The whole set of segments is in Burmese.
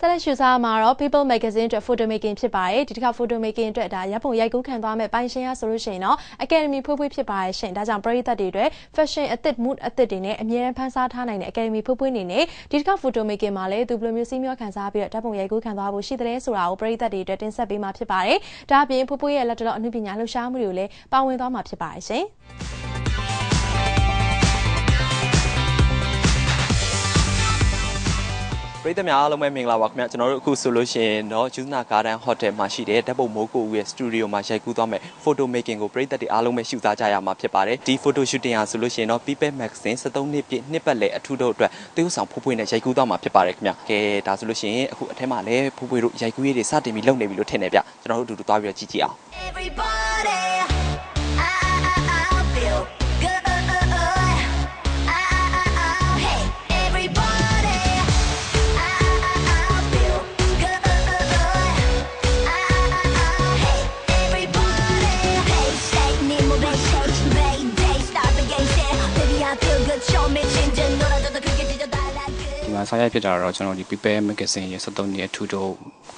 ဆက်လက်ရှုစားမှာတော့ People Magazine အတွက် photo making ဖြစ်ပါတယ်ဒီတစ်ခါ photo making အတွက်ဒါရပ်ပုံရိုက်ကူးခံသွားမဲ့ပိုင်ရှင်ရဆိုလို့ရှိရင်တော့ Academy ဖွေးဖွေးဖြစ်ပါရဲ့ရှင်ဒါကြောင့်ပရိသတ်တွေအတွက် fashion အသစ် mood အသစ်တွေနဲ့အမြဲတမ်းဖန်ဆားထားနိုင်တဲ့ Academy ဖွေးဖွေးနေနဲ့ဒီတစ်ခါ photo making မှာလည်းသူဘယ်လိုမျိုးစီးမျောခံစားပြီးတော့ဓာတ်ပုံရိုက်ကူးခံသွားဖို့ရှိတဲ့ဆိုတာကိုပရိသတ်တွေအတွက်တင်ဆက်ပေးမှာဖြစ်ပါတယ်ဒါအပြင်ဖွေးဖွေးရဲ့လက်တော်အမှုပညာလှူရှားမှုတွေကိုလည်းပါဝင်သွားမှာဖြစ်ပါတယ်ရှင် ပရိသတ်များအားလုံးပဲမင်္ဂလာပါခင်ဗျကျွန်တော်တို့အခုဆိုလို့ရှိရင်တော့ဂျူးနာဂါဒန်ဟိုတယ်မှာရှိတဲ့ဓာတ်ပုံမိုးကိုဦးရဲ့စတူဒီယိုမှာရိုက်ကူးသွားမယ်ဖိုတိုမေကင်ကိုပရိသတ်တွေအားလုံးပဲရှုစားကြရမှာဖြစ်ပါတယ်ဒီဖိုတိုရှူတင်ဟာဆိုလို့ရှိရင်တော့ People Magazine 73နှစ်ပြည့်နှစ်ပတ်လည်အထူးတော့အတွက်သေုပ်ဆောင်ဖိုးဖွေးနဲ့ရိုက်ကူးသွားမှာဖြစ်ပါတယ်ခင်ဗျကဲဒါဆိုလို့ရှိရင်အခုအထက်မှာလည်းဖိုးဖွေးတို့ရိုက်ကူးရေးတွေစတင်ပြီးလုပ်နေပြီလို့ထင်နေဗျကျွန်တော်တို့အတူတူသွားပြီးတော့ကြည့်ကြည့်အောင် Everybody, မှာဆောင်းရိုက်ဖြစ်တာတော့ကျွန်တော်ဒီ People Magazine ရဲ့73နှစ်အထူးတော့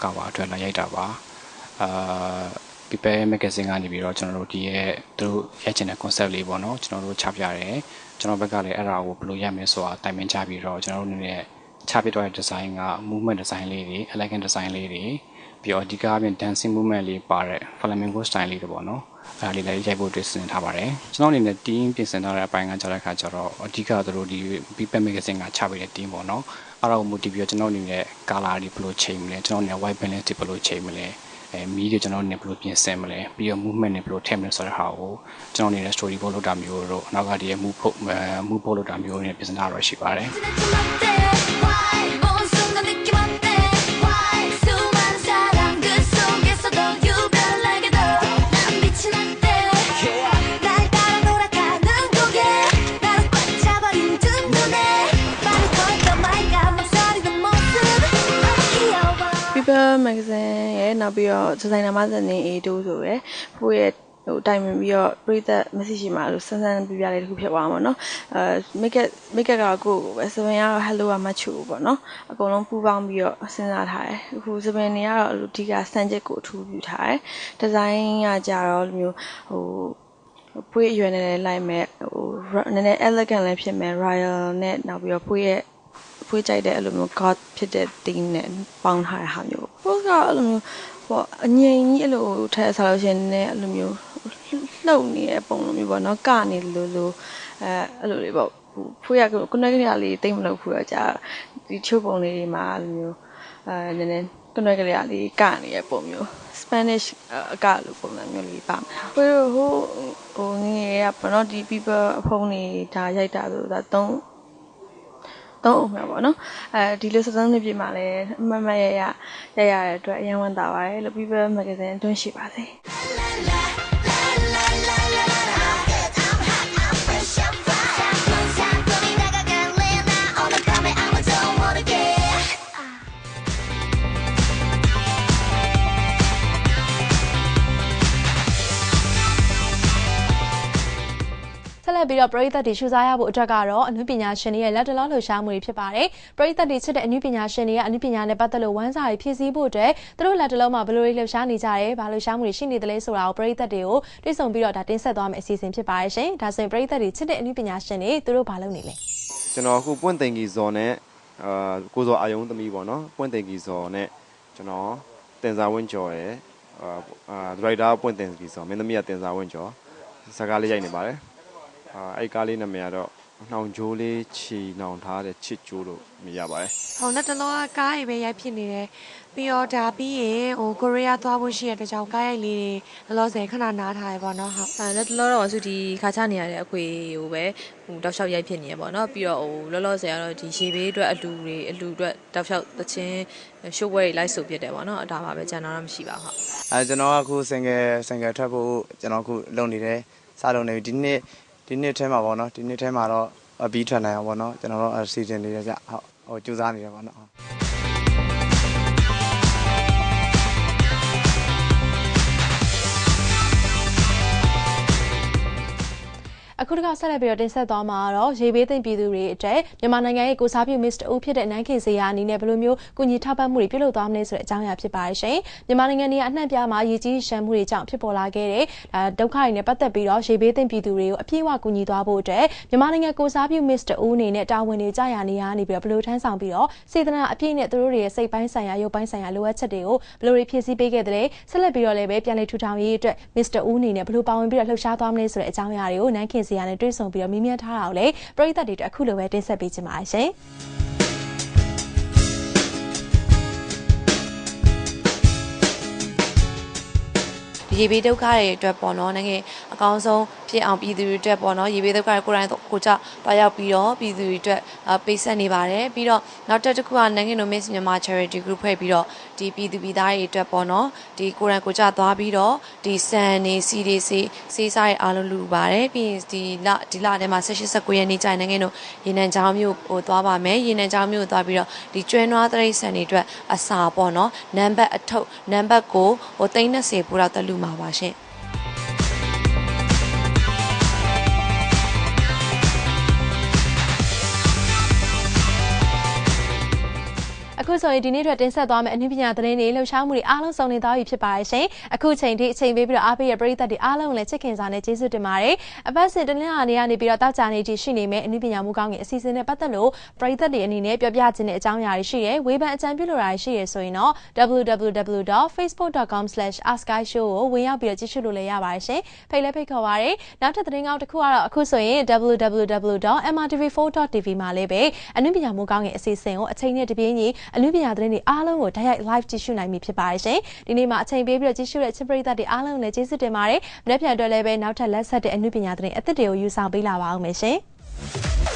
ကပါအတွက်လာရိုက်တာပါအာ People Magazine ကနေပြီးတော့ကျွန်တော်တို့ဒီရဲ့သူတို့ရိုက်ချင်တဲ့ concept လေးပေါ့နော်ကျွန်တော်တို့ချပြရတယ်ကျွန်တော်ဘက်ကလည်းအဲ့ဒါကိုဘယ်လိုရိုက်မလဲဆိုတာတိုင်ပင်ချပြီးတော့ကျွန်တော်တို့အနေနဲ့ချပြတော့တဲ့ design က movement design လေးတွေ elegant design လေးတွေ ပြီးတော့အဓိကအပြင် dancing movement လေးပါတဲ့ flamenco style လေးတွေပေါ့နော်အဲ့ဒါလေးလည်းရိုက်ဖို့တွေ့စင်ထားပါတယ်ကျွန်တော်အနေနဲ့ team ပြင်ဆင်ထားတဲ့အပိုင်းကကြာတဲ့ခါကျတော့အဓိကသူတို့ဒီ People Magazine ကချပေးတဲ့ team ပေါ့နော်အဲ့ဒါကို motive ပြီးတော့ကျွန်တော်အနေနဲ့ color တွေဘယ်လိုချိန်မလဲကျွန်တော်အနေနဲ့ white balance တွေဘယ်လိုချိန်မလဲအဲမီးတွေကျွန်တော်အနေနဲ့ဘယ်လိုပြင်ဆင်မလဲပြီးတော့ movement တွေဘယ်လိုထည့်မလဲဆိုတဲ့ဟာကိုကျွန်တော်အနေနဲ့ story board လုပ်တာမျိုးတို့နောက်ကဒီရဲ့ move ဖို့ move ဖို့လုပ်တာမျိုးတွေနဲ့ပြင်ဆင်ထားရရှိပါတယ် People Magazine ရဲ့နောက်ပြီးတော့ designer မဇန်နေ A2 ဆိုရယ်ကိုယ့်ရဲ့ဟိုတိုင်ပင်ပြီးတော့ပြိသက် message ရှိမှာလို့စမ်းစမ်းပြပြလေးတစ်ခုဖြစ်သွားမှာเนาะအဲ make up make up ကကိုယ့်ကိုပဲ7ကတော့ hello ကမချူပေါ့เนาะအကုန်လုံးပူပေါင်းပြီးတော့စဉ်းစားထားတယ်အခု7နေကတော့အလိုဒီကစမ်းချက်ကိုအထူးပြုထားတယ် design ကကြတော့လိုမျိုးဟိုဖွေးအရွယ်နဲ့လည်းလိုက်မဲ့ဟိုနည်းနည်း elegant လည်းဖြစ်မဲ့ royal နဲ့နောက်ပြီးတော့ဖွေးရဲ့ ဖွေးကြိုက်တဲ့အဲ့လိုမျိုး god ဖြစ်တဲ့ theme နဲ့ပေါင်းထားတဲ့ဟာမျိုး post ကအဲ့လိုမျိုးပေါ့အငြိမ်ကြီးအဲ့လိုထည့်ဆောက်လို့ရှရင်နည်းနည်းအဲ့လိုမျိုးလှုပ်နေတဲ့ပုံလိုမျိုးပေါ့နော်ကနေလို့လို့အဲအဲ့လိုလေးပေါ့ဟိုဖွေးရကိုနက်ကနေလေးတိတ်မလုပ်ဘူးတော့ကြာဒီချို့ပုံလေးတွေမှာအဲ့လိုမျိုးအဲနည်းနည်းကိုနက်ကလေးလေးကနေရပုံမျိုး Spanish အကလိုပုံစံမျိုးလေးပါမယ်။ဖွေးဟိုဟိုငယ်ရပါတော့ဒီ people အဖုံးနေဒါရိုက်တာဆိုဒါ 3တော့အောင်မှာပေါ့နော်အဲဒီလိုစစမ်းနေပြမှာလဲအမတ်မတ်ရရရရတဲ့အတွက်အရင်ဝန်တာပါတယ်လို့ People Magazine အတွင်းရှိပါစေ ဆက်လက်ပြီးတော့ပရိသတ်တွေရှုစားရဖို့အတွက်ကတော့အနုပညာရှင်တွေရဲ့လက်တလောလှူရှားမှုတွေဖြစ်ပါတယ်။ပရိသတ်တွေချစ်တဲ့အနုပညာရှင်တွေကအနုပညာနဲ့ပတ်သက်လို့ဝမ်းစာတွေဖြည့်ဆည်းဖို့အတွက်သူတို့လက်တလောမှာဘယ်လိုတွေလှူရှားနေကြရဲ၊ဘာလှူရှားမှုတွေရှိနေသလဲဆိုတာကိုပရိသတ်တွေကိုတွေ့ဆုံပြီးတော့ဒါတင်ဆက်သွားမယ့်အစီအစဉ်ဖြစ်ပါတယ်ရှင်။ဒါဆိုရင်ပရိသတ်တွေချစ်တဲ့အနုပညာရှင်တွေသူတို့ဘာလုပ်နေလဲ။ကျွန်တော်အခုပွင့်သိင်ကြီးဇော်နဲ့အာကိုဇော်အာယုံသမီးပေါ့နော်ပွင့်သိင်ကြီးဇော်နဲ့ကျွန်တော်တင်စာဝင်းကျော်ရယ်အာအာဒရိုက်တာပွင့်သိင်ကြီးဇော်မင်းသမီးကတင်စာဝင်းကျော်စကားလေးရိုက်နေပါတယ် အာအဲ့ကားလေးနာမည်ကတော့နှောင်ကြိုးလေးချီနှောင်ထားတဲ့ချစ်ကြိုးလို့မြင်ရပါတယ်ဟိုနဲ့တလောကကားတွေပဲရိုက်ဖြစ်နေတယ်ပြီးတော့ဒါပြီးရင်ဟိုကိုရီးယားသွားဖို့ရှိရတဲ့ကြောင့်ကားရိုက်လေးတွေလောလောဆယ်ခဏနားထားရပေါ့နော်ဟုတ်အဲလက်တလောတော့သူဒီခါချနေရတဲ့အခွေကိုပဲဟိုတောက်လျှောက်ရိုက်ဖြစ်နေရပေါ့နော်ပြီးတော့ဟိုလောလောဆယ်ကတော့ဒီရေဘေးအတွက်အလူတွေအလူအတွက်တောက်လျှောက်သချင်းရှိုးပွဲတွေလိုက်ဆိုပြတယ်ပေါ့နော်အဒါပါပဲကျန်တော့မရှိပါဘူးဟုတ်အဲကျွန်တော်ကအခု single single ထွက်ဖို့ကျွန်တော်အခုလုပ်နေတယ်စလုပ်နေပြီဒီနှစ် ဒီနှစ်ထဲမှာပေါ့နော်ဒီနှစ်ထဲမှာတော့အပြီးထွက်နိုင်အောင်ပေါ့နော်ကျွန်တော်တို့အစီအစဉ်လေးရကြဟုတ်ဟိုကြိုးစားနေတယ်ပေါ့နော်ဟုတ် အခုအခုတစ်ခါဆက်လက်ပြီးတော့တင်ဆက်သွားမှာကတော့ရေဘေးသိမ့်ပြည်သူတွေအတွက်မြန်မာနိုင်ငံရဲ့ကိုစားပြု Mr. ဦးဖြစ်တဲ့နန်းခင်စေယာအနေနဲ့ဘယ်လိုမျိုးကုညီထောက်ပံ့မှုတွေပြုလုပ်သွားမလဲဆိုတဲ့အကြောင်းအရာဖြစ်ပါရှင်။မြန်မာနိုင်ငံနေရာအနှံ့ပြားမှာရေကြီးရှမ်းမှုတွေကြောင့်ဖြစ်ပေါ်လာခဲ့တဲ့ဒါဒုက္ခတွေနဲ့ပတ်သက်ပြီးတော့ရေဘေးသိမ့်ပြည်သူတွေကိုအပြည့်အဝကုညီသွားဖို့အတွက်မြန်မာနိုင်ငံကိုစားပြု Mr. ဦးအနေနဲ့တာဝန်တွေကြာရနေရနေပြီးတော့ဘယ်လိုထမ်းဆောင်ပြီးတော့စေတနာအပြည့်နဲ့သူတို့တွေရဲ့စိတ်ပိုင်းဆိုင်ရာရုပ်ပိုင်းဆိုင်ရာလိုအပ်ချက်တွေကိုဘယ်လိုတွေဖြည့်ဆည်းပေးခဲ့တဲ့ဆက်လက်ပြီးတော့လည်းပဲပြန်လည်ထူထောင်ရေးအတွက် Mr. ဦးအနေနဲ့ဘယ်လိုပါဝင်ပြီးတော့လှုပ်ရှားသွားမလဲဆိုတဲ့အကြောင်းအရာတွေကိုနန်းခင်စီရနဲ့တွေ့ဆုံပြီးတော့မြင်မြတ်ထားတာကိုလည်းပရိသတ်တွေအတွက်အခုလိုပဲတင်ဆက်ပေးချင်ပါတယ်ရှင်။ရေဘေးဒုက္ခတွေအတွက်ပေါ့နော်နိုင်ငံအကောင်းဆုံး ဖြစ်အောင်ပြည်သူတွေအတွက်ပေါ့နော်ရေဘေးဒုက္ခတွေကိုယ်တိုင်ကိုကြတွားရောက်ပြီးတော့ပြည်သူတွေအတွက်ပေးဆက်နေပါတယ်ပြီးတော့နောက်တစ်ခုကနိုင်ငံလို Miss မြန်မာ Charity Group ဖွဲ့ပြီးတော့ဒီပြည်သူပြည်သားတွေအတွက်ပေါ့နော်ဒီကိုယ်တိုင်ကိုကြသွားပြီးတော့ဒီစံနေစီတွေစီစေးစားတွေအားလုံးလူပါတယ်ပြီးရင်ဒီလဒီလထဲမှာ16 19ရက်နေ့ကျရင်နိုင်ငံတို့ရေနံချောင်းမြို့ဟိုသွားပါမယ်ရေနံချောင်းမြို့သွားပြီးတော့ဒီကျွဲနွားတရိတ်ဆန်တွေအတွက်အစာပေါ့နော်နံပါတ်အထုပ်နံပါတ်ကိုဟို30ပို့တော့တလူမှာပါရှင် အခုဆိုရင်ဒီနေ့အတွက်တင်ဆက်သွားမယ့်အနည်းပညာသတင်းတွေလှုပ်ရှားမှုတွေအားလုံးစုံလင်သွားပြီဖြစ်ပါတယ်ရှင်။အခုချိန်ထိအချိန်ပေးပြီးတော့အားပေးရပရိသတ်တွေအားလုံးလည်းချစ်ခင်စာနဲ့ကျေးဇူးတင်ပါတယ်။အပတ်စဉ်တနင်္လာနေ့ကနေပြီးတော့တောက်ကြနေကြရှိနေမယ့်အနည်းပညာမှုကောင်းကင်အစီအစဉ်နဲ့ပတ်သက်လို့ပရိသတ်တွေအနေနဲ့ပြောပြခြင်းတဲ့အကြောင်းအရာတွေရှိတယ်။ဝေဖန်အကြံပြုလိုတာတွေရှိရဆိုရင်တော့ www.facebook.com/askshow ကိုဝင်ရောက်ပြီးတော့ကြည့်ရှုလို့လည်းရပါတယ်ရှင်။ဖိတ်လဲဖိတ်ခေါ်ပါရစေ။နောက်ထပ်သတင်းကောင်းတစ်ခုကတော့အခုဆိုရင် www.mrtv4.tv မှာလည်းပဲအနည်းပညာမှုကောင်းကင်အစီအစဉ်ကိုအချိန်နဲ့တပြေးညီအနုပညာသတင်းတွေအားလုံးကိုတိုက်ရိုက် live ကြည့်ရှုနိုင်ပြီဖြစ်ပါတယ်ရှင်။ဒီနေ့မှာအချိန်ပေးပြီးတော့ကြည့်ရှုတဲ့ချစ်ပရိသတ်တွေအားလုံးလည်းကျေးဇူးတင်ပါတယ်။မနေ့ပြန်အတွက်လည်းပဲနောက်ထပ်လက်ဆက်တဲ့အနုပညာသတင်းအသစ်တွေကိုယူဆောင်ပေးလာပါအောင်မယ်ရှင်။